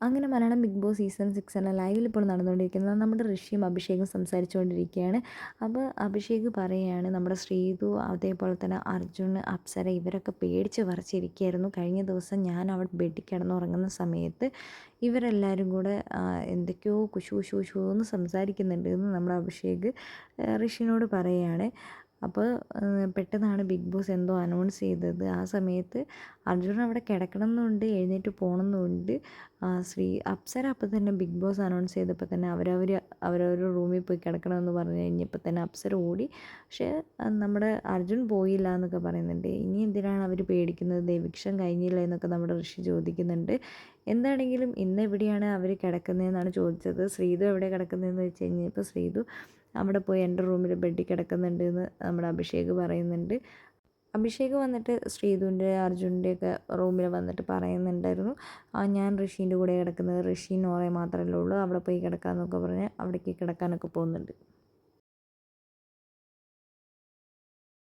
അങ്ങനെ Malayalam Bigg Boss season six എന്ന ലൈവിൽ ഇപ്പോൾ നടന്നുകൊണ്ടിരിക്കുന്നത്. നമ്മുടെ ഋഷിയും അഭിഷേകും സംസാരിച്ചുകൊണ്ടിരിക്കുകയാണ്. അപ്പോൾ അഭിഷേക് പറയുകയാണ് നമ്മുടെ ശ്രീതു അതേപോലെ തന്നെ അർജുൻ അപ്സര ഇവരൊക്കെ പേടിച്ച് വരച്ചിരിക്കുകയായിരുന്നു കഴിഞ്ഞ ദിവസം ഞാൻ അവിടെ ബെഡിൽ കിടന്നുറങ്ങുന്ന സമയത്ത് ഇവരെല്ലാവരും കൂടെ എന്തൊക്കെയോ കുശു കുശു കുശു എന്ന് സംസാരിക്കുന്നുണ്ട് എന്ന് നമ്മുടെ അഭിഷേക് ഋഷിനോട് പറയുകയാണ്. അപ്പോൾ പെട്ടെന്നാണ് ബിഗ് ബോസ് എന്തോ അനൗൺസ് ചെയ്തത്. ആ സമയത്ത് അർജുൻ അവിടെ കിടക്കണം എന്നുണ്ട് എഴുന്നേറ്റ് പോകണം എന്നുണ്ട് ശ്രീ അപ്സര അപ്പം തന്നെ ബിഗ് ബോസ് അനൗൺസ് ചെയ്തപ്പോൾ തന്നെ അവരവർ അവരവരുടെ റൂമിൽ പോയി കിടക്കണമെന്ന് പറഞ്ഞു കഴിഞ്ഞപ്പോൾ തന്നെ അപ്സര ഓടി. പക്ഷേ നമ്മുടെ അർജുൻ പോയില്ല എന്നൊക്കെ പറയുന്നുണ്ട്. ഇനി എന്തിനാണ് അവർ പേടിക്കുന്നത്? എവിക്ഷൻ കഴിഞ്ഞില്ല എന്നൊക്കെ നമ്മുടെ ഋഷി ചോദിക്കുന്നുണ്ട്. എന്താണെങ്കിലും ഇന്ന് എവിടെയാണ് അവർ കിടക്കുന്നതെന്നാണ് ചോദിച്ചത്. ശ്രീതു എവിടെ കിടക്കുന്നതെന്ന് വെച്ച് കഴിഞ്ഞപ്പോൾ ശ്രീതു അവിടെ പോയി എന്റെ റൂമിൽ ബെഡിൽ കിടക്കുന്നുണ്ട് എന്ന് നമ്മുടെ അഭിഷേക് പറയുന്നുണ്ട്. അഭിഷേക് വന്നിട്ട് ശ്രീധുവിന്റെ അർജുന്റെ ഒക്കെ റൂമിൽ വന്നിട്ട് പറയുന്നുണ്ടായിരുന്നു. ഞാൻ ഋഷീന്റെ കൂടെ കിടക്കുന്നത് ഋഷി നോറയെ മാത്രമല്ലേ ഉള്ളൂ. അവിടെ പോയി കിടക്കാമെന്നൊക്കെ പറഞ്ഞ് അവിടേക്ക് കിടക്കാനൊക്കെ പോകുന്നുണ്ട്.